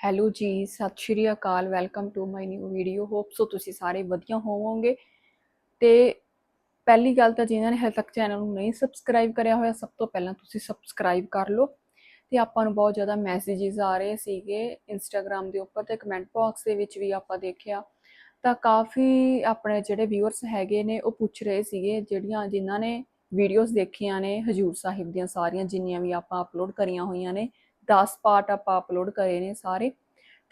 Hello ਜੀ, ਸਤਿ ਸ਼੍ਰੀ ਅਕਾਲ welcome to my new video hope so ਤੁਸੀਂ ਸਾਰੇ ਵਧੀਆ ਹੋਵੋਗੇ। ਤੇ ਪਹਿਲੀ ਗੱਲ ਤਾਂ ਜਿਨ੍ਹਾਂ ਨੇ ਹਜੇ ਤੱਕ ਚੈਨਲ ਨੂੰ ਨਹੀਂ ਸਬਸਕ੍ਰਾਈਬ ਕਰਿਆ ਹੋਇਆ, ਸਭ ਤੋਂ ਪਹਿਲਾਂ ਤੁਸੀਂ ਸਬਸਕ੍ਰਾਈਬ ਕਰ ਲਓ। ਤੇ ਆਪਾਂ ਨੂੰ ਬਹੁਤ ਜ਼ਿਆਦਾ ਮੈਸੇजेस ਆ ਰਹੇ ਸੀਗੇ ਇੰਸਟਾਗ੍ਰam ਦੇ ਉੱਪਰ ਤੇ ਕਮੈਂਟ ਬਾਕਸ ਦੇ ਵਿੱਚ ਵੀ ਆਪਾਂ ਦੇਖਿਆ। ਤਾਂ ਕਾਫੀ ਆਪਣੇ ਜਿਹੜੇ ਵਿਊਅਰਸ ਹੈਗੇ ਨੇ, ਉਹ ਪੁੱਛ ਰਹੇ ਸੀਗੇ, ਜਿਹੜੀਆਂ ਜਿਨ੍ਹਾਂ ਨੇ ਵੀਡੀਓਜ਼ ਦੇਖੀਆਂ ਨੇ ਹਜੂਰ ਸਾਹਿਬ ਦੀਆਂ ਸਾਰੀਆਂ, ਜਿੰਨੀਆਂ ਵੀ ਆਪਾਂ ਅਪਲੋਡ ਕਰੀਆਂ ਹੋਈਆਂ ਨੇ। 10 ਪਾਰਟ ਆਪਾਂ ਅਪਲੋਡ ਕਰੇ ਨੇ ਸਾਰੇ।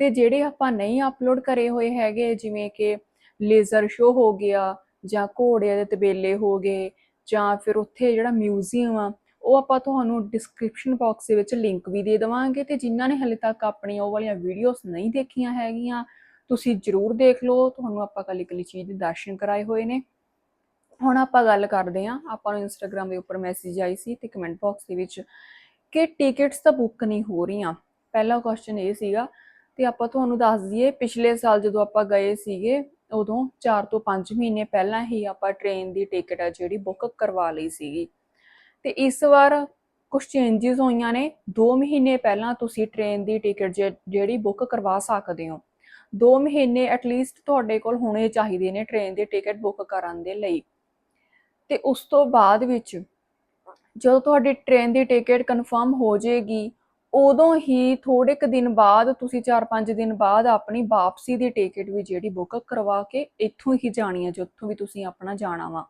ਤੇ ਜਿਹੜੇ ਆਪਾਂ ਨਹੀਂ ਅਪਲੋਡ ਕਰੇ ਹੋਏ ਹੈਗੇ, ਜਿਵੇਂ ਕਿ ਲੇਜ਼ਰ ਸ਼ੋ ਹੋ ਗਿਆ ਜਾਂ ਘੋੜੇ ਦੇ ਤਬੇਲੇ ਹੋ ਗਏ ਜਾਂ ਫਿਰ ਉੱਥੇ ਜਿਹੜਾ ਮਿਊਜ਼ੀਅਮ ਆ, ਉਹ ਆਪਾਂ ਤੁਹਾਨੂੰ ਡਿਸਕ੍ਰਿਪਸ਼ਨ ਬਾਕਸ ਦੇ ਵਿੱਚ ਲਿੰਕ ਵੀ ਦੇ ਦੇਵਾਂਗੇ ਤੇ ਜਿਨ੍ਹਾਂ ਨੇ ਹਲੇ ਤੱਕ ਆਪਣੀਆਂ ਉਹ ਵਾਲੀਆਂ ਵੀਡੀਓਜ਼ ਨਹੀਂ ਦੇਖੀਆਂ ਹੈਗੀਆਂ, ਤੁਸੀਂ ਜਰੂਰ ਦੇਖ ਲਓ, ਤੁਹਾਨੂੰ ਆਪਾਂ ਕੱਲੀ ਕੱਲੀ ਚੀਜ਼ ਦੇ ਦਰਸ਼ਨ ਕਰਾਏ ਹੋਏ ਨੇ। ਹੁਣ ਆਪਾਂ ਗੱਲ ਕਰਦੇ ਹਾਂ, ਆਪਾਂ ਨੂੰ ਇੰਸਟਾਗ੍ਰam ਦੇ ਉੱਪਰ ਮੈਸੇਜ ਆਈ ਸੀ ਤੇ ਕਮੈਂਟ ਬਾਕਸ ਦੇ ਵਿੱਚ ਕਿ ਟਿਕਟਸ ਤਾਂ ਬੁੱਕ ਨਹੀਂ ਹੋ ਰਹੀਆਂ। ਪਹਿਲਾ ਕੁਐਸਚਨ ਇਹ ਸੀਗਾ ਤੇ ਆਪਾਂ ਤੁਹਾਨੂੰ ਦੱਸ ਦਈਏ, ਪਿਛਲੇ ਸਾਲ ਜਦੋਂ ਆਪਾਂ ਗਏ ਸੀਗੇ, ਉਦੋਂ 4 ਤੋਂ 5 ਮਹੀਨੇ ਪਹਿਲਾਂ ਹੀ ਆਪਾਂ ਟ੍ਰੇਨ ਦੀ ਟਿਕਟ ਆ ਜਿਹੜੀ ਬੁੱਕ ਕਰਵਾ ਲਈ ਸੀਗੀ। ਤੇ ਇਸ ਵਾਰ ਕੁਝ ਚੇਂਜਸ ਹੋਈਆਂ ਨੇ। 2 ਮਹੀਨੇ ਪਹਿਲਾਂ ਤੁਸੀਂ ਟ੍ਰੇਨ ਦੀ ਟਿਕਟ ਜਿਹੜੀ ਬੁੱਕ ਕਰਵਾ ਸਕਦੇ ਹੋ। 2 ਮਹੀਨੇ ਐਟਲੀਸਟ ਤੁਹਾਡੇ ਕੋਲ ਹੋਣੇ ਚਾਹੀਦੇ ਨੇ ਟ੍ਰੇਨ ਦੀ ਟਿਕਟ ਬੁੱਕ ਕਰਨ ਦੇ ਲਈ। ਤੇ ਉਸ ਤੋਂ ਬਾਅਦ ਵਿੱਚ ਜਦੋਂ ਤੁਹਾਡੀ ਟ੍ਰੇਨ ਦੀ ਟਿਕਟ ਕਨਫਰਮ ਹੋ ਜਾਏਗੀ, ਉਦੋਂ ਹੀ ਥੋੜੇ ਕੁ ਦਿਨ ਬਾਅਦ, ਤੁਸੀਂ 4-5 ਦਿਨ ਬਾਅਦ ਆਪਣੀ ਵਾਪਸੀ ਦੀ ਟਿਕਟ ਵੀ ਜਿਹੜੀ ਬੁੱਕ ਕਰਵਾ ਕੇ ਇੱਥੋਂ ਹੀ ਜਾਣੀ ਹੈ, ਜਿੱਥੋਂ ਵੀ ਤੁਸੀਂ ਆਪਣਾ ਜਾਣਾ ਵਾ।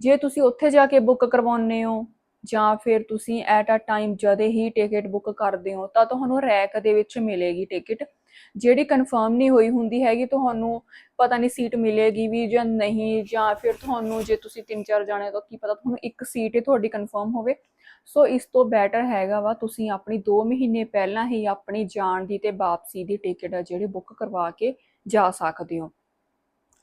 ਜੇ ਤੁਸੀਂ ਉੱਥੇ ਜਾ ਕੇ ਬੁੱਕ ਕਰਵਾਉਂਦੇ ਹੋ, ਜਾਂ ਫਿਰ ਤੁਸੀਂ ਐਟ ਅ ਟਾਈਮ ਜਦੇ ਹੀ ਟਿਕਟ ਬੁੱਕ ਕਰਦੇ ਹੋ, ਤਾਂ ਤੁਹਾਨੂੰ ਰੈਕ ਦੇ ਵਿੱਚ ਮਿਲੇਗੀ ਟਿਕਟ ਜਿਹੜੀ ਕਨਫਰਮ ਨਹੀਂ ਹੋਈ ਹੁੰਦੀ ਹੈਗੀ, ਤੁਹਾਨੂੰ ਪਤਾ ਨਹੀਂ ਸੀਟ ਮਿਲੇਗੀ ਵੀ ਜਾਂ ਨਹੀਂ, ਜਾਂ ਫਿਰ ਤੁਹਾਨੂੰ ਜੇ ਤੁਸੀਂ ਤਿੰਨ ਚਾਰ ਜਾਣੇ ਤਾਂ ਕੀ ਪਤਾ ਤੁਹਾਨੂੰ ਇੱਕ ਸੀਟ ਹੀ ਤੁਹਾਡੀ ਕਨਫਰਮ ਹੋਵੇ। ਸੋ ਇਸ ਤੋਂ ਬੈਟਰ ਹੈਗਾ ਵਾ, ਤੁਸੀਂ ਆਪਣੀ 2 ਮਹੀਨੇ ਪਹਿਲਾਂ ਹੀ ਆਪਣੀ ਜਾਣ ਦੀ ਤੇ ਵਾਪਸੀ ਦੀ ਟਿਕਟ ਆ ਜਿਹੜੀ ਬੁੱਕ ਕਰਵਾ ਕੇ ਜਾ ਸਕਦੇ ਹੋ।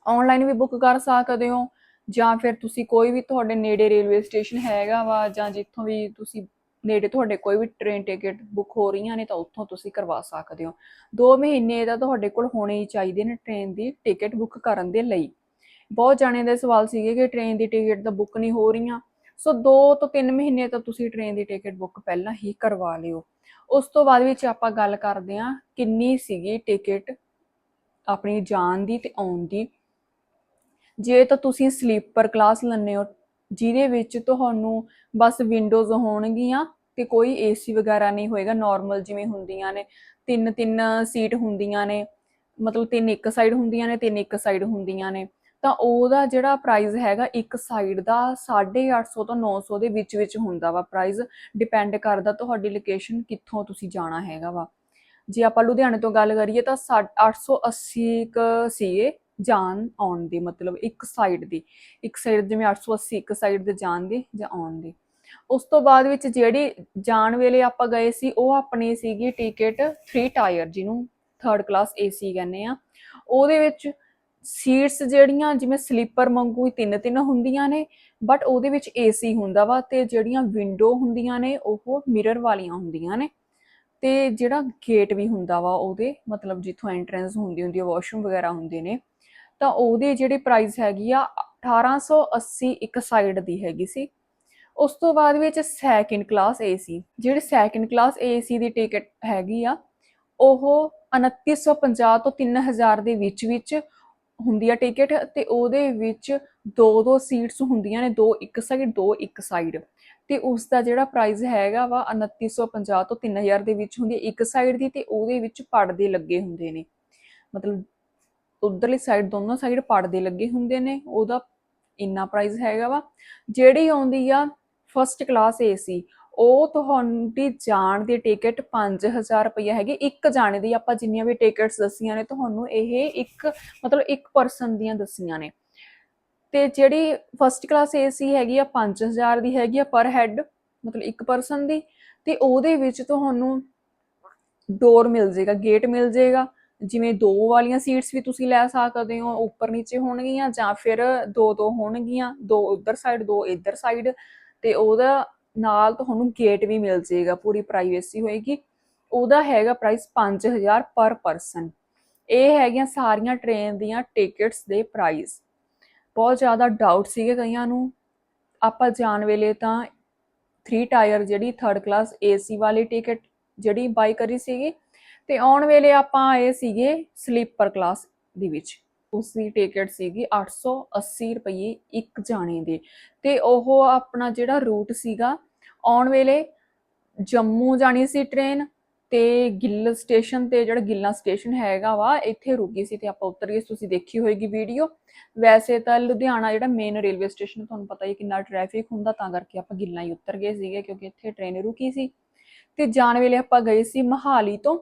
ਆਨਲਾਈਨ ਵੀ ਬੁੱਕ ਕਰ ਸਕਦੇ ਹੋ, ਜਾਂ ਫਿਰ ਤੁਸੀਂ ਕੋਈ ਵੀ ਤੁਹਾਡੇ ਨੇੜੇ ਰੇਲਵੇ ਸਟੇਸ਼ਨ ਹੈਗਾ ਵਾ, ਜਾਂ ਜਿੱਥੋਂ ਵੀ ਤੁਸੀਂ ਨੇੜੇ ਤੁਹਾਡੇ ਕੋਈ ਵੀ ਟ੍ਰੇਨ ਟਿਕਟ ਬੁੱਕ ਹੋ ਰਹੀਆਂ ਨੇ ਤਾਂ ਉੱਥੋਂ ਤੁਸੀਂ ਕਰਵਾ ਸਕਦੇ ਹੋ। 2 ਮਹੀਨੇ ਦਾ ਤੁਹਾਡੇ ਕੋਲ ਹੋਣੇ ਹੀ ਚਾਹੀਦੇ ਨੇ ਟ੍ਰੇਨ ਦੀ ਟਿਕਟ ਬੁੱਕ ਕਰਨ ਦੇ ਲਈ। ਬਹੁਤ ਜਾਣੇ ਦੇ ਸਵਾਲ ਸੀਗੇ ਕਿ ਟ੍ਰੇਨ ਦੀ ਟਿਕਟ ਤਾਂ ਬੁੱਕ ਨਹੀਂ ਹੋ ਰਹੀਆਂ। ਸੋ 2 ਤੋਂ 3 ਮਹੀਨੇ ਤਾਂ ਤੁਸੀਂ ਟ੍ਰੇਨ ਦੀ ਟਿਕਟ ਬੁੱਕ ਪਹਿਲਾਂ ਹੀ ਕਰਵਾ ਲਿਓ। ਉਸ ਤੋਂ ਬਾਅਦ ਵਿੱਚ ਆਪਾਂ ਗੱਲ ਕਰਦੇ ਹਾਂ ਕਿੰਨੀ ਸੀਗੀ ਟਿਕਟ ਆਪਣੀ ਜਾਣ ਦੀ ਤੇ ਆਉਣ ਦੀ। ਜੇ ਤਾਂ ਤੁਸੀਂ ਸਲੀਪਰ ਕਲਾਸ ਲੈਣੇ ਹੋ ਜਿਹਦੇ ਵਿੱਚ ਤੁਹਾਨੂੰ ਬਸ ਵਿੰਡੋਜ਼ ਹੋਣਗੀਆਂ ਤੇ ਕੋਈ ਏਸੀ ਵਗੈਰਾ ਨਹੀਂ ਹੋਏਗਾ ਨਾਰਮਲ ਜਿਵੇਂ ਹੁੰਦੀਆਂ ਨੇ। ਤਿੰਨ ਤਿੰਨ ਸੀਟ ਹੁੰਦੀਆਂ ਨੇ, ਮਤਲਬ ਤਿੰਨ ਇੱਕ ਸਾਈਡ ਹੁੰਦੀਆਂ ਨੇ, ਤਿੰਨ ਇੱਕ ਸਾਈਡ ਹੁੰਦੀਆਂ ਨੇ। ਤਾਂ ਉਹਦਾ ਜਿਹੜਾ ਪ੍ਰਾਈਸ ਹੈਗਾ ਇੱਕ ਸਾਈਡ ਦਾ 850 ਤੋਂ 900 ਦੇ ਵਿੱਚ ਵਿੱਚ ਹੁੰਦਾ ਵਾ ਪ੍ਰਾਈਸ ਡਿਪੈਂਡ ਕਰਦਾ ਤੁਹਾਡੀ ਲੋਕੇਸ਼ਨ ਕਿੱਥੋਂ ਤੁਸੀਂ ਜਾਣਾ ਹੈਗਾ ਵਾ। ਜੇ ਆਪਾਂ ਲੁਧਿਆਣੇ ਤੋਂ ਗੱਲ ਕਰੀਏ ਤਾਂ 880 ਕ ਸੀਗੇ। ਜਾਣ ਆਉਣ ਦੀ, ਮਤਲਬ ਇੱਕ ਸਾਈਡ ਦੀ, ਇੱਕ ਸਾਈਡ ਜਿਵੇਂ 880 ਇੱਕ ਸਾਈਡ ਦੇ ਜਾਣ ਦੀ ਜਾਂ ਆਉਣ ਦੀ। ਉਸ ਤੋਂ ਬਾਅਦ ਵਿੱਚ ਜਿਹੜੀ ਜਾਣ ਵੇਲੇ ਆਪਾਂ ਗਏ ਸੀ, ਉਹ ਆਪਣੀ ਸੀਗੀ ਟਿਕਟ 3 ਟਾਇਰ ਜਿਹਨੂੰ ਥਰਡ ਕਲਾਸ ਏਸੀ ਕਹਿੰਦੇ ਆ। ਉਹਦੇ ਵਿੱਚ ਸੀਟਸ ਜਿਹੜੀਆਂ, ਜਿਵੇਂ ਸਲੀਪਰ ਵਾਂਗੂ ਹੀ ਤਿੰਨ ਤਿੰਨ ਹੁੰਦੀਆਂ ਨੇ ਬਟ ਉਹਦੇ ਵਿੱਚ ਏਸੀ ਹੁੰਦਾ ਵਾ ਤੇ ਜਿਹੜੀਆਂ ਵਿੰਡੋ ਹੁੰਦੀਆਂ ਨੇ, ਉਹ ਮਿਰਰ ਵਾਲੀਆਂ ਹੁੰਦੀਆਂ ਨੇ। ਤੇ ਜਿਹੜਾ ਗੇਟ ਵੀ ਹੁੰਦਾ ਵਾ, ਉਹਦੇ ਮਤਲਬ ਜਿੱਥੋਂ ਐਂਟਰੈਂਸ ਹੁੰਦੀ ਹੁੰਦੀ ਹੈ ਵਾਸ਼ਰੂਮ ਵਗੈਰਾ ਹੁੰਦੇ ਨੇ ਤਾਂ ਉਹਦੇ ਜਿਹੜੇ ਪ੍ਰਾਈਸ ਹੈਗੀ ਆ 1880 ਇੱਕ ਸਾਈਡ ਦੀ ਹੈਗੀ ਸੀ। ਉਸ ਤੋਂ ਬਾਅਦ ਵਿੱਚ ਸੈਕਿੰਡ ਕਲਾਸ ਏਸੀ ਜਿਹੜੀ ਸੈਕਿੰਡ ਕਲਾਸ ਏਸੀ ਦੀ ਟਿਕਟ ਹੈਗੀ ਆ, ਉਹ 2950 ਤੋਂ 3000 ਦੇ ਵਿੱਚ ਵਿੱਚ ਹੁੰਦੀ ਆ ਟਿਕਟ ਤੇ ਉਹਦੇ ਵਿੱਚ ਦੋ ਦੋ ਸੀਟਸ ਹੁੰਦੀਆਂ ਨੇ, ਦੋ ਇੱਕ ਸਾਈਡ ਦੋ ਇੱਕ ਸਾਈਡ ਤੇ ਉਸ ਦਾ ਜਿਹੜਾ ਪ੍ਰਾਈਸ ਹੈਗਾ ਵਾ 2950 ਤੋਂ 3000 ਦੇ ਵਿੱਚ ਹੁੰਦੀ ਇੱਕ ਸਾਈਡ ਦੀ ਤੇ ਉਹਦੇ ਵਿੱਚ ਪਰਦੇ ਲੱਗੇ ਹੁੰਦੇ ਨੇ। ਮਤਲਬ ਉਧਰਲੀ ਸਾਈਡ ਦੋਨੋਂ ਸਾਈਡ ਪਰਦੇ ਲੱਗੇ ਹੁੰਦੇ ਨੇ, ਉਹਦਾ ਇੰਨਾ ਪ੍ਰਾਈਸ ਹੈਗਾ ਵਾ। ਜਿਹੜੀ ਆਉਂਦੀ ਆ ਫਰਸਟ ਕਲਾਸ ਏਸੀ ਉਹ ਤੁਹਾਡੀ ਜਾਣ ਦੀ ਟਿਕਟ 5000 ਰੁਪਏ ਹੈਗੀ। ਇੱਕ ਜਾਣੇ ਦੀ ਆਪਾਂ ਜਿੰਨੀਆਂ ਵੀ ਟਿਕਟਸ ਦੱਸੀਆਂ ਨੇ, ਤੁਹਾਨੂੰ ਇਹ ਇੱਕ, ਮਤਲਬ ਇੱਕ ਪਰਸਨ ਦੀਆਂ ਦੱਸੀਆਂ ਨੇ। ਤੇ ਜਿਹੜੀ ਫਰਸਟ ਕਲਾਸ ਏਸੀ ਹੈਗੀ ਆ 5000 ਦੀ ਹੈਗੀ ਆ ਪਰ ਹੈਡ ਮਤਲਬ ਇੱਕ ਪਰਸਨ ਦੀ। ਤੇ ਉਹਦੇ ਵਿੱਚ ਤੁਹਾਨੂੰ ਡੋਰ ਮਿਲ ਜੇਗਾ ਗੇਟ ਮਿਲ ਜੇਗਾ ਜਿਵੇਂ ਦੋ ਵਾਲੀਆਂ ਸੀਟਸ ਵੀ ਤੁਸੀਂ ਲੈ ਸਕਦੇ ਹੋ, ਉੱਪਰ ਨੀਚੇ ਹੋਣਗੀਆਂ ਜਾਂ ਫਿਰ ਦੋ ਦੋ ਹੋਣਗੀਆਂ, ਦੋ ਉਧਰ ਸਾਈਡ ਦੋ ਇੱਧਰ ਸਾਈਡ ਤੇ ਉਹਦਾ ਨਾਲ ਤੁਹਾਨੂੰ ਗੇਟ ਵੀ ਮਿਲ ਜੇਗਾ ਪੂਰੀ ਪ੍ਰਾਈਵੇਸੀ ਹੋਏਗੀ। ਉਹਦਾ ਹੈਗਾ ਪ੍ਰਾਈਸ 5000 ਪਰ ਪਰਸਨ ਇਹ ਹੈਗੀਆਂ ਸਾਰੀਆਂ ਟ੍ਰੇਨ ਦੀਆਂ ਟਿਕਟਸ ਦੇ ਪ੍ਰਾਈਸ ਬਹੁਤ ਜ਼ਿਆਦਾ ਡਾਊਟ ਸੀਗੇ ਕਈਆਂ ਨੂੰ। ਆਪਾਂ ਜਾਣ ਵੇਲੇ ਤਾਂ 3 ਟਾਇਰ ਜਿਹੜੀ ਥਰਡ ਕਲਾਸ ਏਸੀ ਵਾਲੀ ਟਿਕਟ ਜਿਹੜੀ ਬਾਈ ਕਰੀ ਸੀਗੀ। ਤੇ ਆਉਣ ਵੇਲੇ ਆਪਾਂ ਆਏ ਸੀਗੇ ਸਲੀਪਰ ਕਲਾਸ ਦੇ ਵਿੱਚ। ਉਸ ਦੀ ਟਿਕਟ ਸੀਗੀ 880 ਰੁਪਏ ਇੱਕ ਜਾਣੇ ਦੇ। ਤੇ ਉਹ ਆਪਣਾ ਜਿਹੜਾ ਰੂਟ ਸੀਗਾ, ਆਉਣ ਵੇਲੇ ਜੰਮੂ ਜਾਣੀ ਸੀ ਟ੍ਰੇਨ ਤੇ ਗਿੱਲ ਸਟੇਸ਼ਨ ਤੇ ਜਿਹੜਾ ਗਿੱਲਾ ਸਟੇਸ਼ਨ ਹੈਗਾ ਵਾ, ਇੱਥੇ ਰੁਕੀ ਸੀ ਤੇ ਆਪਾਂ ਉਤਰ ਗਏ ਤੁਸੀਂ ਦੇਖੀ ਹੋਏਗੀ ਵੀਡੀਓ ਵੈਸੇ ਤਾਂ ਲੁਧਿਆਣਾ ਜਿਹੜਾ ਮੇਨ ਰੇਲਵੇ ਸਟੇਸ਼ਨ ਤੁਹਾਨੂੰ ਪਤਾ ਹੀ ਕਿੰਨਾ ਟ੍ਰੈਫਿਕ ਹੁੰਦਾ, ਤਾਂ ਕਰਕੇ ਆਪਾਂ ਗਿੱਲਾ ਹੀ ਉਤਰ ਗਏ ਸੀਗੇ, ਕਿਉਂਕਿ ਇੱਥੇ ਟ੍ਰੇਨ ਰੁਕੀ ਸੀ। ਤੇ ਜਾਣ ਵੇਲੇ ਆਪਾਂ ਗਏ ਸੀ ਮਹਾਲੀ ਤੋਂ।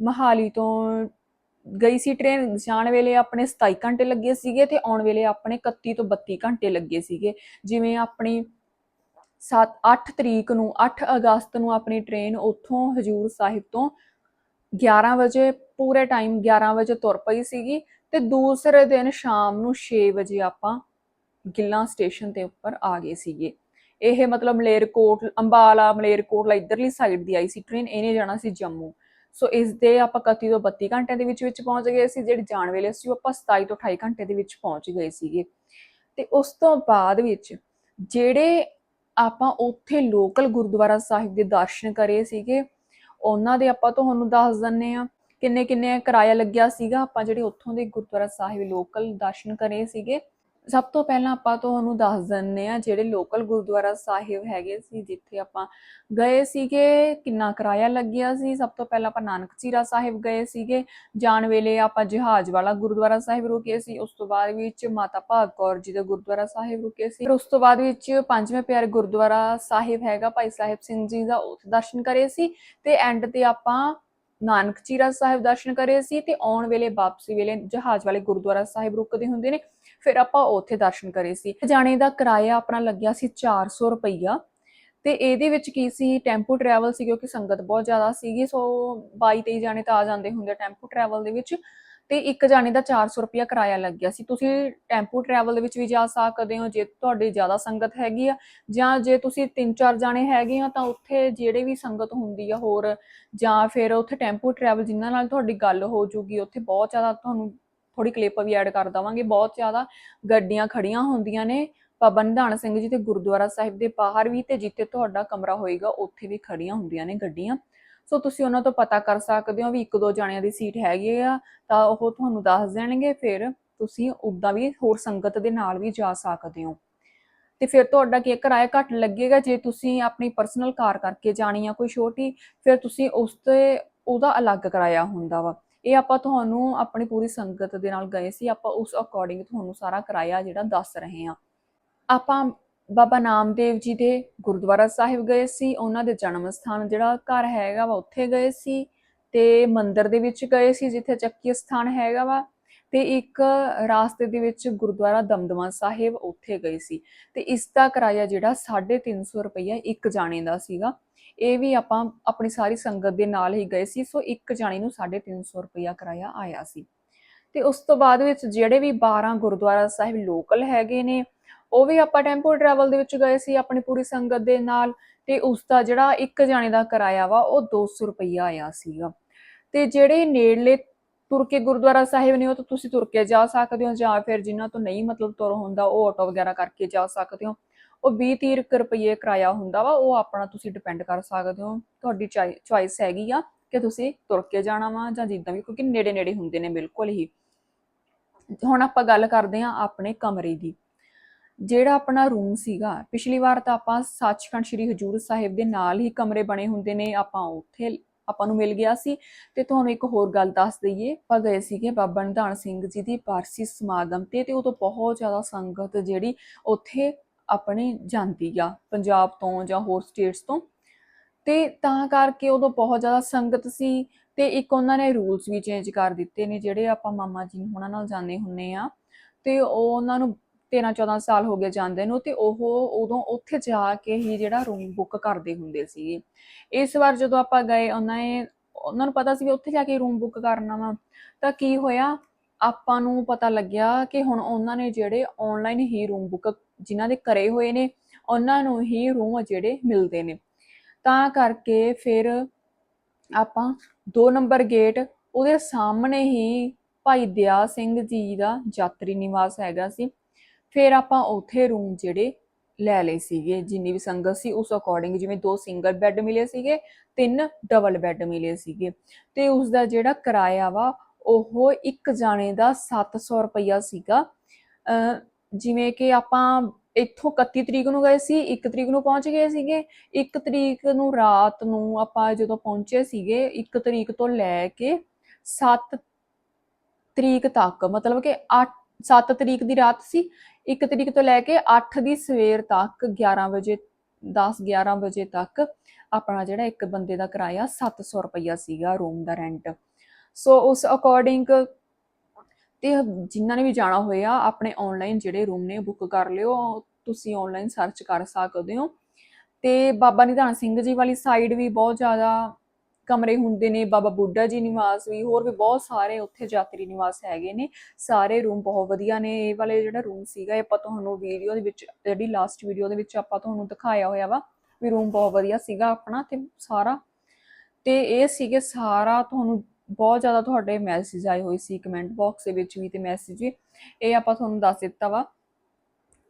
ਮਹਾਲੀ ਤੋਂ ਗਈ ਸੀ ਟ੍ਰੇਨ ਜਾਣ ਵੇਲੇ ਆਪਣੇ 27 ਘੰਟੇ ਲੱਗੇ ਸੀਗੇ ਤੇ ਆਉਣ ਵੇਲੇ ਆਪਣੇ 31 ਤੋਂ 32 ਘੰਟੇ ਲੱਗੇ ਸੀਗੇ। ਜਿਵੇਂ ਆਪਣੀ 7 8 ਤਰੀਕ ਨੂੰ 8 ਅਗਸਤ ਨੂੰ ਆਪਣੀ ਟ੍ਰੇਨ ਉੱਥੋਂ ਹਜੂਰ ਸਾਹਿਬ ਤੋਂ 11 ਵਜੇ, ਪੂਰੇ ਟਾਈਮ 11 ਵਜੇ ਤੁਰ ਪਈ ਸੀਗੀ ਤੇ ਦੂਸਰੇ ਦਿਨ ਸ਼ਾਮ ਨੂੰ 6 ਵਜੇ ਆਪਾਂ ਗਿੱਲਾਂ ਸਟੇਸ਼ਨ ਦੇ ਉੱਪਰ ਆ ਗਏ ਸੀਗੇ। ਇਹ ਮਤਲਬ ਮਲੇਰਕੋਟ, ਅੰਬਾਲਾ ਮਲੇਰਕੋਟਲਾ ਇਧਰਲੀ ਸਾਈਡ ਦੀ ਆਈ ਸੀ ਟ੍ਰੇਨ ਇਹਨੇ ਜਾਣਾ ਸੀ ਜੰਮੂ। ਸੋ ਇਸ ਦੇ ਆਪਾਂ 31 ਤੋਂ 32 ਘੰਟੇ ਦੇ ਵਿੱਚ ਵਿੱਚ ਪਹੁੰਚ ਗਏ ਸੀ, ਜਿਹੜੀ ਜਾਣ ਵੇਲੇ ਸੀ, ਉਹ ਆਪਾਂ 27 ਤੋਂ 28 ਘੰਟੇ ਦੇ ਵਿੱਚ ਪਹੁੰਚ ਗਏ ਸੀਗੇ। ਤੇ ਉਸ ਤੋਂ ਬਾਅਦ ਵਿੱਚ ਜਿਹੜੇ ਆਪਾਂ ਉੱਥੇ ਲੋਕਲ ਗੁਰਦੁਆਰਾ ਸਾਹਿਬ ਦੇ ਦਰਸ਼ਨ ਕਰੇ ਸੀਗੇ, ਉਹਨਾਂ ਦੇ ਆਪਾਂ ਤੁਹਾਨੂੰ ਦੱਸ ਦਿੰਨੇ ਆ ਕਿੰਨੇ ਕਿੰਨੇ ਕਿਰਾਇਆ ਲੱਗਿਆ ਸੀਗਾ, ਆਪਾਂ ਜਿਹੜੇ ਉੱਥੋਂ ਦੇ ਗੁਰਦੁਆਰਾ ਸਾਹਿਬ ਲੋਕਲ ਦਰਸ਼ਨ ਕਰੇ ਸੀਗੇ। ਸਭ ਤੋਂ ਪਹਿਲਾਂ ਆਪਾਂ ਤੁਹਾਨੂੰ ਦੱਸ ਦਿੰਨੇ ਆ ਜਿਹੜੇ ਲੋਕਲ ਗੁਰਦੁਆਰਾ ਸਾਹਿਬ ਹੈਗੇ ਸੀ, ਜਿੱਥੇ ਆਪਾਂ ਗਏ ਸੀਗੇ, ਕਿੰਨਾ ਕਿਰਾਇਆ ਲੱਗਿਆ ਸੀ। ਸਭ ਤੋਂ ਪਹਿਲਾਂ ਆਪਾਂ ਨਾਨਕ ਚੀਰਾ ਸਾਹਿਬ ਗਏ ਸੀਗੇ। ਜਾਣ ਵੇਲੇ ਆਪਾਂ ਜਹਾਜ਼ ਵਾਲਾ ਗੁਰਦੁਆਰਾ ਸਾਹਿਬ ਰੁਕੇ ਸੀ। ਉਸ ਤੋਂ ਬਾਅਦ ਵਿੱਚ ਮਾਤਾ ਭਾਗ ਕੌਰ ਜੀ ਦਾ ਗੁਰਦੁਆਰਾ ਸਾਹਿਬ ਰੁਕੇ ਸੀ। ਫਿਰ ਉਸ ਤੋਂ ਬਾਅਦ ਵਿੱਚ ਪੰਜਵੇਂ ਪਿਆਰੇ ਗੁਰਦੁਆਰਾ ਸਾਹਿਬ ਹੈਗਾ, ਭਾਈ ਸਾਹਿਬ ਸਿੰਘ ਜੀ ਦਾ, ਉੱਥੇ ਦਰਸ਼ਨ ਕਰੇ ਸੀ ਤੇ ਐਂਡ ਤੇ ਆਪਾਂ ਨਾਨਕ ਚੀਰਾ ਸਾਹਿਬ ਦਰਸ਼ਨ ਕਰੇ ਸੀ ਤੇ ਆਉਣ ਵੇਲੇ ਵਾਪਸੀ ਵੇਲੇ ਜਹਾਜ਼ ਵਾਲੇ ਗੁਰਦੁਆਰਾ ਸਾਹਿਬ ਰੁਕਦੇ ਹੁੰਦੇ ਨੇ। ਫਿਰ ਆਪਾਂ ਉੱਥੇ ਦਰਸ਼ਨ ਕਰੇ ਸੀ। ਜਾਣੇ ਦਾ ਕਿਰਾਇਆ ਆਪਣਾ ਲੱਗਿਆ ਸੀ 400 ਰੁਪਈਆ। ਤੇ ਇਹਦੇ ਵਿੱਚ ਕੀ ਸੀ, ਟੈਂਪੂ ਟਰੈਵਲ ਸੀ ਕਿਉਂਕਿ ਸੰਗਤ ਬਹੁਤ ਜ਼ਿਆਦਾ ਸੀਗੀ, ਸੋ 22 23 ਜਾਣੇ ਤਾਂ ਆ ਜਾਂਦੇ ਹੁੰਦੇ ਟੈਂਪੂ ਟਰੈਵਲ ਦੇ ਵਿੱਚ। ਤੇ ਇੱਕ ਜਾਣੇ ਦਾ 400 ਰੁਪਿਆ ਕਿਰਾਇਆ ਲੱਗਿਆ ਸੀ। ਤੁਸੀਂ ਟੈਂਪੂ ਟਰੈਵਲ ਦੇ ਵਿੱਚ ਵੀ ਜਾ ਸਕਦੇ ਹੋ, ਜੇ ਤੁਹਾਡੀ ਜ਼ਿਆਦਾ ਸੰਗਤ ਹੈਗੀ ਆ, ਜਾਂ ਜੇ ਤੁਸੀਂ 3-4 ਜਾਣੇ ਹੈਗੇ ਆ, ਤਾਂ ਉੱਥੇ ਜਿਹੜੇ ਵੀ ਸੰਗਤ ਹੁੰਦੀ ਆ ਹੋਰ, ਜਾਂ ਫਿਰ ਉੱਥੇ ਟੈਂਪੂ ਟਰੈਵਲ ਜਿਨ੍ਹਾਂ ਨਾਲ ਤੁਹਾਡੀ ਗੱਲ ਹੋ ਜੂਗੀ, ਉੱਥੇ ਬਹੁਤ ਜ਼ਿਆਦਾ ਤੁਹਾਨੂੰ ਥੋੜੀ ਕਲਿੱਪ ਵੀ ਐਡ ਕਰ ਦਵਾਂਗੇ। ਬਹੁਤ ਜ਼ਿਆਦਾ ਗੱਡੀਆਂ ਖੜੀਆਂ ਹੁੰਦੀਆਂ ਨੇ। ਬਾਬਾ ਨਿਧਾਨ ਸਿੰਘ ਜੀ ਤੇ ਗੁਰਦੁਆਰਾ ਸਾਹਿਬ ਦੇ ਬਾਹਰ ਵੀ ਤੇ ਜਿੱਥੇ ਤੁਹਾਡਾ ਕਮਰਾ ਹੋਏਗਾ, ਉੱਥੇ ਵੀ ਖੜੀਆਂ ਹੁੰਦੀਆਂ ਨੇ ਗੱਡੀਆਂ। ਸੋ ਤੁਸੀਂ ਉਹਨਾਂ ਤੋਂ ਪਤਾ ਕਰ ਸਕਦੇ ਹੋ ਵੀ ਇੱਕ ਦੋ ਜਣਿਆਂ ਦੀ ਸੀਟ ਹੈਗੀ ਆ, ਤਾਂ ਉਹ ਤੁਹਾਨੂੰ ਦੱਸ ਦੇਣਗੇ। ਫਿਰ ਤੁਸੀਂ ਉਦਾਂ ਵੀ ਹੋਰ ਸੰਗਤ ਦੇ ਨਾਲ ਵੀ ਜਾ ਸਕਦੇ ਹੋ। ਤੇ ਫਿਰ ਤੁਹਾਡਾ ਕੀ ਕਿਰਾਇਆ ਘੱਟ ਲੱਗੇਗਾ। ਜੇ ਤੁਸੀਂ ਆਪਣੀ ਪਰਸਨਲ ਕਾਰ ਕਰਕੇ ਜਾਣੀ ਆ ਕੋਈ ਛੋਟੀ, ਫਿਰ ਤੁਸੀਂ ਉਸ ਤੇ, ਉਹਦਾ ਅਲੱਗ ਕਿਰਾਇਆ ਹੁੰਦਾ ਵਾ। ਇਹ ਆਪਾਂ ਤੁਹਾਨੂੰ ਆਪਣੀ ਪੂਰੀ ਸੰਗਤ ਦੇ ਨਾਲ ਗਏ ਸੀ, ਆਪਾਂ ਉਸ ਅਕੋਰਡਿੰਗ ਤੁਹਾਨੂੰ ਸਾਰਾ ਕਿਰਾਇਆ ਜਿਹੜਾ ਦੱਸ ਰਹੇ ਹਾਂ। ਆਪਾਂ ਬਾਬਾ ਨਾਮਦੇਵ ਜੀ ਦੇ ਗੁਰਦੁਆਰਾ ਸਾਹਿਬ ਗਏ ਸੀ, ਉਹਨਾਂ ਦੇ ਜਨਮ ਸਥਾਨ ਜਿਹੜਾ ਘਰ ਹੈਗਾ ਵਾ ਉੱਥੇ ਗਏ ਸੀ ਤੇ ਮੰਦਿਰ ਦੇ ਵਿੱਚ ਗਏ ਸੀ ਜਿੱਥੇ ਚੱਕੀ ਸਥਾਨ ਹੈਗਾ ਵਾ ਤੇ ਇੱਕ ਰਾਸਤੇ ਦੇ ਵਿੱਚ ਗੁਰਦੁਆਰਾ ਦਮਦਮਾ ਸਾਹਿਬ ਉੱਥੇ ਗਏ ਸੀ ਤੇ ਇਸ ਦਾ ਕਿਰਾਇਆ ਜਿਹੜਾ 350 ਰੁਪਈਆ ਇੱਕ ਜਾਣੇ ਦਾ ਸੀਗਾ। ਇਹ ਵੀ ਆਪਾਂ ਆਪਣੀ ਸਾਰੀ ਸੰਗਤ ਦੇ ਨਾਲ ਹੀ ਗਏ ਸੀ, ਸੋ ਇੱਕ ਜਾਣੇ ਨੂੰ 350 ਰੁਪਈਆ ਕਿਰਾਇਆ ਆਇਆ ਸੀ। ਤੇ ਉਸ ਤੋਂ ਬਾਅਦ ਵਿੱਚ ਜਿਹੜੇ ਵੀ 12 ਗੁਰਦੁਆਰਾ ਸਾਹਿਬ ਲੋਕਲ ਹੈਗੇ ਨੇ, ਉਹ ਵੀ ਆਪਾਂ ਟੈਂਪੋ ਟਰੈਵਲ ਦੇ ਵਿੱਚ ਗਏ ਸੀ ਆਪਣੀ ਪੂਰੀ ਸੰਗਤ ਦੇ ਨਾਲ ਤੇ ਉਸ ਦਾ ਜਿਹੜਾ ਇੱਕ ਜਾਣੇ ਦਾ ਕਿਰਾਇਆ ਵਾ, ਉਹ 200 ਰੁਪਇਆ ਆਇਆ ਸੀਗਾ। ਤੇ ਜਿਹੜੇ ਨੇੜਲੇ ਤੁਰ ਕੇ ਗੁਰਦੁਆਰਾ ਸਾਹਿਬ ਨੇ ਉਹ ਤਾਂ ਤੁਸੀਂ ਤੁਰ ਕੇ ਜਾ ਸਕਦੇ ਹੋ ਜਾਂ ਫਿਰ ਜਿਨ੍ਹਾਂ ਤੋਂ ਨਹੀਂ ਮਤਲਬ ਤੁਰ ਹੁੰਦਾ, ਉਹ ਆਟੋ ਵਗੈਰਾ ਕਰਕੇ ਜਾ ਸਕਦੇ ਹੋ। ਉਹ 20 30 ਰੁਪਏ ਕਿਰਾਇਆ ਹੁੰਦਾ ਵਾ, ਉਹ ਆਪਣਾ ਤੁਸੀਂ ਡਿਪੈਂਡ ਕਰ ਸਕਦੇ ਹੋ। ਤੁਹਾਡੀ ਚੁਆਇਸ ਹੈਗੀ ਆ ਕਿ ਤੁਸੀਂ ਤੁਰ ਕੇ ਜਾਣਾ ਵਾ ਜਾਂ ਜਿੱਦਾਂ ਵੀ, ਕਿਉਂਕਿ ਨੇੜੇ ਨੇੜੇ ਹੁੰਦੇ ਨੇ ਬਿਲਕੁਲ ਹੀ। ਹੁਣ ਆਪਾਂ ਗੱਲ ਕਰਦੇ ਹਾਂ ਆਪਣੇ ਕਮਰੇ ਦੀ। ਜਿਹੜਾ ਆਪਣਾ ਰੂਮ ਸੀਗਾ, ਪਿਛਲੀ ਵਾਰ ਤਾਂ ਆਪਾਂ ਸੱਚਖੰਡ ਸ੍ਰੀ ਹਜੂਰ ਸਾਹਿਬ ਦੇ ਨਾਲ ਹੀ ਕਮਰੇ ਬਣੇ ਹੁੰਦੇ ਨੇ, ਆਪਾਂ ਉੱਥੇ ਆਪਾਂ ਨੂੰ ਮਿਲ ਗਿਆ ਸੀ। ਤੇ ਤੁਹਾਨੂੰ ਇੱਕ ਹੋਰ ਗੱਲ ਦੱਸ ਦਈਏ, ਆਪਾਂ ਗਏ ਸੀਗੇ ਬਾਬਾ ਨਿਧਾਨ ਸਿੰਘ ਜੀ ਦੀ ਪਾਰਸੀ ਸਮਾਗਮ ਤੇ ਤੇ ਉਦੋਂ ਬਹੁਤ ਜ਼ਿਆਦਾ ਸੰਗਤ ਜਿਹੜੀ ਉੱਥੇ ਆਪਣੇ ਜਾਂਦੀ ਆ ਪੰਜਾਬ ਤੋਂ ਜਾਂ ਹੋਰ ਸਟੇਟਸ ਤੋਂ। ਤੇ ਤਾਂ ਕਰਕੇ ਉਦੋਂ ਬਹੁਤ ਜ਼ਿਆਦਾ ਸੰਗਤ ਸੀ ਤੇ ਇੱਕ ਉਹਨਾਂ ਨੇ ਰੂਲਸ ਵੀ ਚੇਂਜ ਕਰ ਦਿੱਤੇ ਨੇ ਜਿਹੜੇ ਆਪਾਂ ਮਾਮਾ ਜੀ ਉਹਨਾਂ ਨਾਲ ਜਾਂਦੇ ਹੁੰਨੇ ਆ। ਤੇ ਉਹ ਉਹਨਾਂ ਨੂੰ 13 14 ਸਾਲ ਹੋ ਗਏ ਜਾਂਦੇ ਨੂੰ ਤੇ ਉਹ ਉਦੋਂ ਉੱਥੇ ਜਾ ਕੇ ਹੀ ਜਿਹੜਾ ਰੂਮ ਬੁੱਕ ਕਰਦੇ ਹੁੰਦੇ ਸੀਗੇ। ਇਸ ਵਾਰ ਜਦੋਂ ਆਪਾਂ ਗਏ ਉਹਨਾਂ ਨੇ, ਉਹਨਾਂ ਨੂੰ ਪਤਾ ਸੀ ਵੀ ਉੱਥੇ ਜਾ ਕੇ ਰੂਮ ਬੁੱਕ ਕਰਨਾ ਵਾ, ਤਾਂ ਕੀ ਹੋਇਆ ਆਪਾਂ ਨੂੰ ਪਤਾ ਲੱਗਿਆ ਕਿ ਹੁਣ ਉਹਨਾਂ ਨੇ ਜਿਹੜੇ ਆਨਲਾਈਨ ਹੀ ਰੂਮ ਬੁੱਕ ਜਿਨ੍ਹਾਂ ਦੇ ਕਰੇ ਹੋਏ ਨੇ, ਉਹਨਾਂ ਨੂੰ ਹੀ ਰੂਮ ਜਿਹੜੇ ਮਿਲਦੇ ਨੇ। ਤਾਂ ਕਰਕੇ ਫਿਰ ਆਪਾਂ 2 ਨੰਬਰ ਗੇਟ ਉਹਦੇ ਸਾਹਮਣੇ ਹੀ ਭਾਈ ਦਿਆ ਸਿੰਘ ਜੀ ਦਾ ਯਾਤਰੀ ਨਿਵਾਸ ਹੈਗਾ ਸੀ। ਫਿਰ ਆਪਾਂ ਉੱਥੇ ਰੂਮ ਜਿਹੜੇ ਲੈ ਲਏ ਸੀਗੇ, ਜਿੰਨੀ ਵੀ ਸੰਗਤ ਸੀ ਉਸ ਅਕੋਰਡਿੰਗ ਜਿਵੇਂ ਦੋ ਸਿੰਗਲ ਬੈੱਡ ਮਿਲੇ ਸੀਗੇ, ਤਿੰਨ ਡਬਲ ਬੈੱਡ ਮਿਲੇ ਸੀਗੇ। ਤੇ ਉਸ ਦਾ ਜਿਹੜਾ ਕਿਰਾਇਆ ਵਾ ਉਹ ਇੱਕ ਜਾਣੇ ਦਾ 700 ਰੁਪਇਆ ਸੀਗਾ। ਜਿਵੇਂ ਕਿ ਆਪਾਂ ਇੱਥੋਂ 31 ਤਰੀਕ ਨੂੰ ਗਏ ਸੀ 1 ਤਰੀਕ ਨੂੰ ਪਹੁੰਚ ਗਏ ਸੀਗੇ 1 ਤਰੀਕ ਨੂੰ ਰਾਤ ਨੂੰ ਆਪਾਂ ਜਦੋਂ ਪਹੁੰਚੇ ਸੀਗੇ 1 ਤਰੀਕ ਤੋਂ ਲੈ ਕੇ 7 ਤਰੀਕ ਤੱਕ, ਮਤਲਬ ਕਿ 8 7 ਤਰੀਕ ਦੀ ਰਾਤ ਸੀ 1 ਤਰੀਕ ਤੋਂ ਲੈ ਕੇ 8 ਦੀ ਸਵੇਰ ਤੱਕ 11 ਵਜੇ 10 11 ਵਜੇ ਤੱਕ, ਆਪਣਾ ਜਿਹੜਾ ਇੱਕ ਬੰਦੇ ਦਾ ਕਿਰਾਇਆ 700 ਰੁਪਇਆ ਸੀਗਾ ਰੂਮ ਦਾ ਰੈਂਟ। ਸੋ ਉਸ ਅਕੋਰਡਿੰਗ ਤੇ ਜਿਨ੍ਹਾਂ ਨੇ ਵੀ ਜਾਣਾ ਹੋਇਆ, ਆਪਣੇ ਆਨਲਾਈਨ ਜਿਹੜੇ ਰੂਮ ਨੇ ਬੁੱਕ ਕਰ ਲਿਓ। ਤੁਸੀਂ ਆਨਲਾਈਨ ਸਰਚ ਕਰ ਸਕਦੇ ਹੋ। ਤੇ ਬਾਬਾ ਨਿਧਾਨ ਸਿੰਘ ਜੀ ਵਾਲੀ ਸਾਈਡ ਵੀ ਬਹੁਤ ਜ਼ਿਆਦਾ ਕਮਰੇ ਹੁੰਦੇ ਨੇ। ਬਾਬਾ ਬੁੱਢਾ ਜੀ ਨਿਵਾਸ ਵੀ, ਹੋਰ ਵੀ ਬਹੁਤ ਸਾਰੇ ਉੱਥੇ ਯਾਤਰੀ ਨਿਵਾਸ ਹੈਗੇ ਨੇ। ਸਾਰੇ ਰੂਮ ਬਹੁਤ ਵਧੀਆ ਨੇ। ਇਹ ਵਾਲੇ ਜਿਹੜਾ ਰੂਮ ਸੀਗਾ, ਇਹ ਆਪਾਂ ਤੁਹਾਨੂੰ ਵੀਡੀਓ ਦੇ ਵਿੱਚ, ਜਿਹੜੀ ਲਾਸਟ ਵੀਡੀਓ ਦੇ ਵਿੱਚ ਆਪਾਂ ਤੁਹਾਨੂੰ ਦਿਖਾਇਆ ਹੋਇਆ ਵਾ, ਵੀ ਰੂਮ ਬਹੁਤ ਵਧੀਆ ਸੀਗਾ ਆਪਣਾ ਤੇ ਸਾਰਾ। ਤੇ ਇਹ ਸੀਗੇ ਸਾਰਾ ਤੁਹਾਨੂੰ ਬਹੁਤ ਜ਼ਿਆਦਾ ਤੁਹਾਡੇ ਮੈਸੇਜ ਆਏ ਹੋਏ ਸੀ ਕਮੈਂਟ ਬਾਕਸ ਦੇ ਵਿੱਚ ਵੀ ਤੇ ਮੈਸੇਜ ਵੀ। ਇਹ ਆਪਾਂ ਤੁਹਾਨੂੰ ਦੱਸ ਦਿੱਤਾ ਵਾ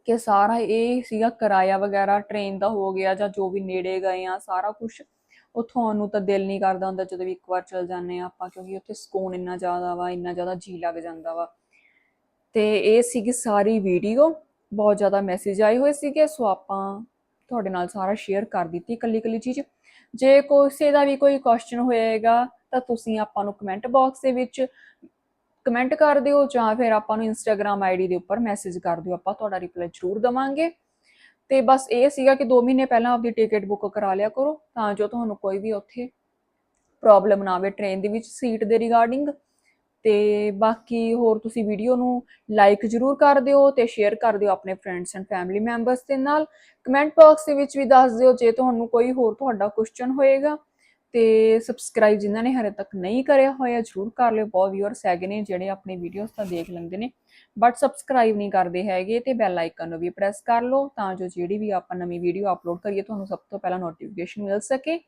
ਕਿ ਸਾਰਾ ਇਹ ਸੀਗਾ ਕਿਰਾਇਆ ਵਗੈਰਾ ਟ੍ਰੇਨ ਦਾ ਹੋ ਗਿਆ ਜਾਂ ਜੋ ਵੀ ਨੇੜੇ ਗਏ ਆ, ਸਾਰਾ ਕੁਝ ਉੱਥੋਂ ਆਉਣ ਨੂੰ ਤਾਂ ਦਿਲ ਨਹੀਂ ਕਰਦਾ ਹੁੰਦਾ ਜਦੋਂ ਵੀ ਇੱਕ ਵਾਰ ਚਲ ਜਾਂਦੇ ਆ ਆਪਾਂ, ਕਿਉਂਕਿ ਉੱਥੇ ਸਕੂਨ ਇੰਨਾ ਜ਼ਿਆਦਾ ਵਾ, ਇੰਨਾ ਜ਼ਿਆਦਾ ਜੀ ਲੱਗ ਜਾਂਦਾ ਵਾ। ਤੇ ਇਹ ਸੀਗੀ ਸਾਰੀ ਵੀਡੀਓ ਬਹੁਤ ਜ਼ਿਆਦਾ ਮੈਸੇਜ ਆਏ ਹੋਏ ਸੀਗੇ, ਸੋ ਆਪਾਂ ਤੁਹਾਡੇ ਨਾਲ ਸਾਰਾ ਸ਼ੇਅਰ ਕਰ ਦਿੱਤੀ ਇਕੱਲੀ ਇਕੱਲੀ ਚੀਜ਼। ਜੇ ਕਿਸੇ ਦਾ ਵੀ ਕੋਈ ਕੁਐਸਚਨ ਹੋਏਗਾ ਤਾਂ ਤੁਸੀਂ ਆਪਾਂ ਨੂੰ ਕਮੈਂਟ ਬਾਕਸ ਦੇ ਵਿੱਚ ਕਮੈਂਟ ਕਰ ਦਿਓ ਜਾਂ ਫਿਰ ਆਪਾਂ ਨੂੰ ਇੰਸਟਾਗ੍ਰam ਆਈਡੀ ਦੇ ਉੱਪਰ ਮੈਸੇਜ ਕਰ ਦਿਓ। ਆਪਾਂ ਤੁਹਾਡਾ ਰਿਪਲਾਈ ਜ਼ਰੂਰ ਦਵਾਂਗੇ। ਤੇ ਬਸ ਇਹ ਸੀਗਾ ਕਿ 2 ਮਹੀਨੇ ਪਹਿਲਾਂ ਆਪਦੀ ਟਿਕਟ ਬੁੱਕ ਕਰਾ ਲਿਆ ਕਰੋ, ਤਾਂ ਜੋ ਤੁਹਾਨੂੰ ਕੋਈ ਵੀ ਉੱਥੇ ਪ੍ਰੋਬਲਮ ਨਾ ਆਵੇ ਟ੍ਰੇਨ ਦੇ ਵਿੱਚ ਸੀਟ ਦੇ ਰਿਗਾਰਡਿੰਗ ਤੇ ਬਾਕੀ ਹੋਰ ਤੁਸੀਂ ਵੀਡੀਓ ਨੂੰ ਲਾਈਕ ਜ਼ਰੂਰ ਕਰ ਦਿਓ ਤੇ ਸ਼ੇਅਰ ਕਰ ਦਿਓ ਆਪਣੇ ਫਰੈਂਡਸ ਐਂਡ ਫੈਮਿਲੀ ਮੈਂਬਰਸ ਦੇ ਨਾਲ। ਕਮੈਂਟ ਬਾਕਸ ਦੇ ਵਿੱਚ ਵੀ ਦੱਸ ਦਿਓ ਜੇ ਤੁਹਾਨੂੰ ਕੋਈ ਹੋਰ ਤੁਹਾਡਾ ਕੁਐਸਚਨ ਹੋਏਗਾ। ਤੇ ਸਬਸਕ੍ਰਾਈਬ ਜਿਨ੍ਹਾਂ ਨੇ ਹਰੇ ਤੱਕ ਨਹੀਂ ਕਰਿਆ ਹੋਇਆ, ਜਰੂਰ ਕਰ ਲਿਓ। ਬਹੁਤ ਵਿਊਅਰਸ ਹੈਗੇ ਨੇ ਜਿਹੜੇ ਆਪਣੀ ਵੀਡੀਓਜ਼ ਤਾਂ ਦੇਖ ਲੈਂਦੇ ਨੇ ਬਟ ਸਬਸਕ੍ਰਾਈਬ ਨਹੀਂ ਕਰਦੇ ਹੈਗੇ ਤੇ ਬੈਲ ਆਈਕਨ ਨੂੰ ਵੀ ਪ੍ਰੈਸ ਕਰ ਲਓ ਤਾਂ ਜੋ ਜਿਹੜੀ ਵੀ ਆਪਾਂ ਨਵੀਂ ਵੀਡੀਓ ਅਪਲੋਡ ਕਰੀਏ, ਤੁਹਾਨੂੰ ਸਭ ਤੋਂ ਪਹਿਲਾਂ ਨੋਟੀਫਿਕੇਸ਼ਨ ਮਿਲ ਸਕੇ।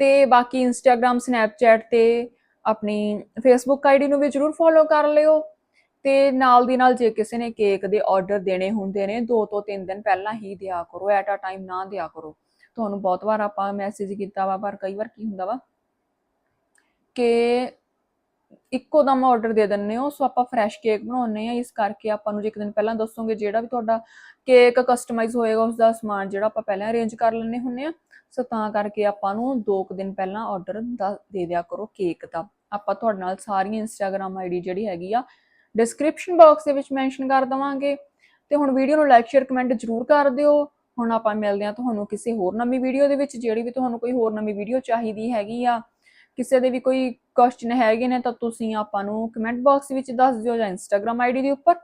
ਤੇ ਬਾਕੀ ਇੰਸਟਾਗ੍ਰam ਸਨੈਪਚੈਟ ਤੇ ਆਪਣੀ ਫੇਸਬੁੱਕ ਆਈਡੀ ਨੂੰ ਵੀ ਜਰੂਰ ਫੋਲੋ ਕਰ ਲਿਓ। ਤੇ ਨਾਲ ਦੀ ਨਾਲ ਜੇ ਕਿਸੇ ਨੇ ਕੇਕ ਦੇ ਆਰਡਰ ਦੇਣੇ ਹੁੰਦੇ ਨੇ 2 ਤੋਂ 3 ਦਿਨ ਪਹਿਲਾਂ ਹੀ ਦਿਆ ਕਰੋ ਐਟ ਅ ਟਾਈਮ ਨਾ ਦਿਆ ਕਰੋ। ਤੁਹਾਨੂੰ ਬਹੁਤ ਵਾਰ ਆਪਾਂ ਮੈਸੇਜ ਕੀਤਾ ਵਾ, ਪਰ ਕਈ ਵਾਰ ਕੀ ਹੁੰਦਾ ਵਾ ਕਿ ਇੱਕੋ ਦਮ ਆਰਡਰ ਦੇ ਦਿੰਨੇ ਹੋ, ਸੋ ਆਪਾਂ ਫਰੈਸ਼ ਕੇਕ ਬਣਾਉਨੇ ਆ ਇਸ ਕਰਕੇ ਆਪਾਂ ਨੂੰ ਜੇ ਇੱਕ ਦਿਨ ਪਹਿਲਾਂ ਦੱਸੋਗੇ ਜਿਹੜਾ ਵੀ ਤੁਹਾਡਾ ਕੇਕ ਕਸਟਮਾਈਜ਼ ਹੋਏਗਾ ਉਸ ਦਾ ਸਮਾਨ ਜਿਹੜਾ ਆਪਾਂ ਪਹਿਲਾਂ ਅਰੇਂਜ ਕਰ ਲੈਣੇ ਹੁੰਨੇ ਆ ਸੋ ਤਾਂ ਕਰਕੇ ਆਪਾਂ ਨੂੰ 2 ਦਿਨ ਪਹਿਲਾਂ ਆਰਡਰ ਦੇ ਦਿਆ ਕਰੋ ਕੇਕ ਦਾ। ਆਪਾਂ ਤੁਹਾਡੇ ਨਾਲ ਸਾਰੀਆਂ ਇੰਸਟਾਗ੍ਰam ਆਈਡੀ ਜਿਹੜੀ ਹੈਗੀ ਆ ਡਿਸਕ੍ਰਿਪਸ਼ਨ ਬਾਕਸ ਦੇ ਵਿੱਚ ਮੈਂਸ਼ਨ ਕਰ ਦਵਾਂਗੇ, ਤੇ ਹੁਣ ਵੀਡੀਓ ਨੂੰ ਲਾਈਕ ਸ਼ੇਅਰ ਕਮੈਂਟ ਜ਼ਰੂਰ ਕਰ ਦਿਓ। ਹੁਣ ਆਪਾਂ ਮਿਲਦੇ ਹਾਂ ਤੁਹਾਨੂੰ ਕਿਸੇ ਹੋਰ ਨਵੀਂ ਵੀਡੀਓ ਦੇ ਵਿੱਚ, ਜਿਹੜੀ ਵੀ ਤੁਹਾਨੂੰ ਕੋਈ ਹੋਰ ਨਵੀਂ ਵੀਡੀਓ ਚਾਹੀਦੀ ਹੈਗੀ ਆ, ਕਿਸੇ ਦੇ ਵੀ ਕੋਈ ਕੁਐਸਚਨ ਹੈਗੇ ਨੇ ਤਾਂ ਤੁਸੀਂ ਆਪਾਂ ਨੂੰ ਕਮੈਂਟ ਬਾਕਸ ਵਿੱਚ ਦੱਸ ਦਿਓ ਜਾਂ ਇੰਸਟਾਗ੍ਰam ਆਈਡੀ ਦੇ ਉੱਪਰ।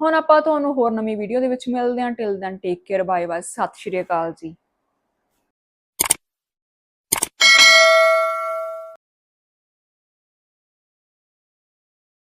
ਹੁਣ ਆਪਾਂ ਤੁਹਾਨੂੰ ਹੋਰ ਨਵੀਂ ਵੀਡੀਓ ਦੇ ਵਿੱਚ ਮਿਲਦੇ ਹਾਂ। Till then take care bye bye ਸਤਿ ਸ਼੍ਰੀ ਅਕਾਲ ਜੀ।